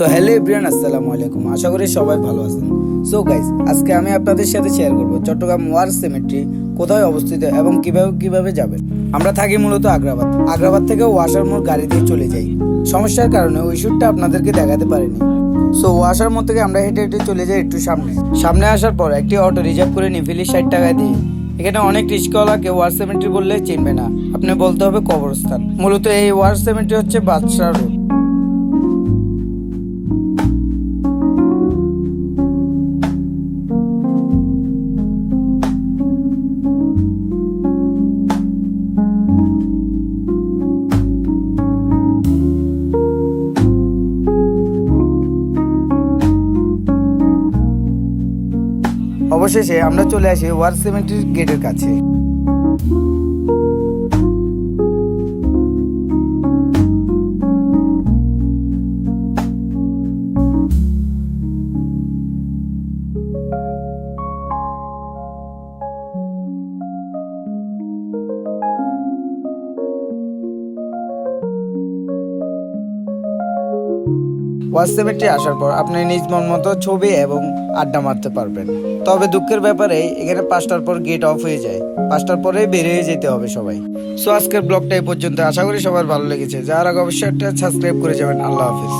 So hello everyone আসসালামু আলাইকুম আশা করি সবাই ভালো আছেন। সো গাইস আজকে আমি আপনাদের সাথে শেয়ার করব চট্টগ্রাম ওয়ার সিমেট্রি কোথায় অবস্থিত এবং কীভাবে কীভাবে যাবেন আমরা থাকি মূলত আগ্রাবাদ। আগ্রাবাদ থেকে ওয়াশার মোড় গাড়ি দিয়ে চলে যাই। সমস্যার কারণে ওই শ্যুটটা আপনাদেরকে দেখাতে পারিনি। সো ওয়াশার মোড় থেকে আমরা হেঁটে হেঁটে চলে যাই একটু সামনে। সামনে আসার পর একটি অটো রিজার্ভ করে নিই ফিলি ষাট টাকা দিয়ে। এখানে অনেক রিস্কওয়ালা কেউ ওয়ার সেমেন্ট্রি বললে চিনবে না। আপনি বলতে হবে কবরস্থান। মূলত এই ওয়ার সেমেন্ট্রি হচ্ছে বাদশাহ রোড অবশেষে আমরা চলে আসি ওয়ার সিমেন্টের গেটের কাছে। ওয়াচ আসার পর আপনি নিজ মন মতো ছবি এবং আড্ডা মারতে পারবেন। তবে দুঃখের ব্যাপারে এখানে পাঁচটার পর গেট অফ হয়ে যায়। পাঁচটার পরে বেরিয়ে যেতে হবে সবাই। সো আজকের ব্লগটা এই পর্যন্ত। আশা করি সবার ভালো লেগেছে। যারা অবশ্যই একটা সাবস্ক্রাইব করে যাবেন। আল্লাহ হাফিজ।